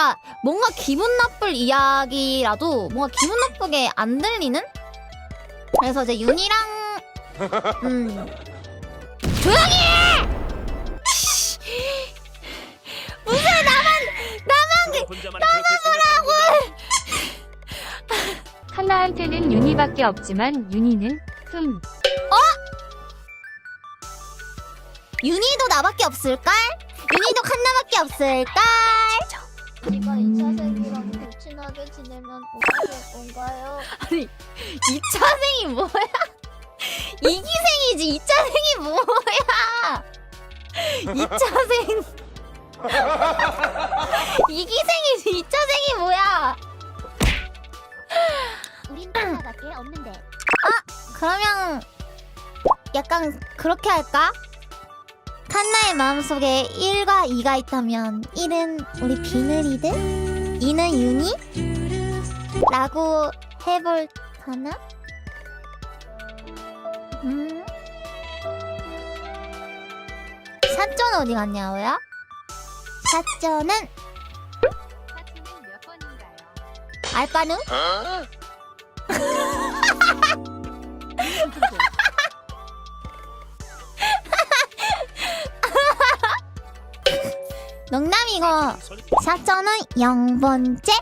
그러니까 뭔가 기분 나쁠 이야기라도 뭔가 기분 나쁘게 안 들리는 그래서 이제 윤이랑 음 조용히 해! 무슨 나만 나만 혼자만 그렇게 생각하는 칼라한테는 윤희밖에 없지만 윤희는 흠. 윤희도 나밖에 없을걸? 윤희도 칸나밖에 없을걸? 제가 이차생이랑 더 친하게 지내면 어떻게 될 건가요? 아니 이차생이 뭐야? 이기생이지 이차생이 뭐야? 이차생 이기생이지 이차생이 뭐야? 우린 하나밖에 없는데. 그러면 약간 그렇게 할까? 칸나의 마음속에 1과 2가 있다면 1은 우리 비늘이드 2는 윤희? 라고 해볼까나? 음? 사전 어디 갔냐 야 사전은 파티는 몇 번인가요? 알바는? 농담이고. 사전은 0번째.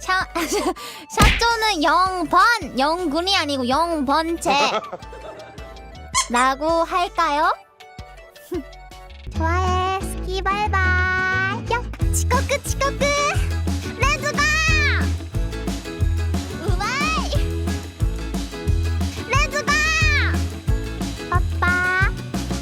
샤, 샤조는 0번. 영군이 아니고 0번째. 라고 할까요? 좋아해. 스키 바이바이. 야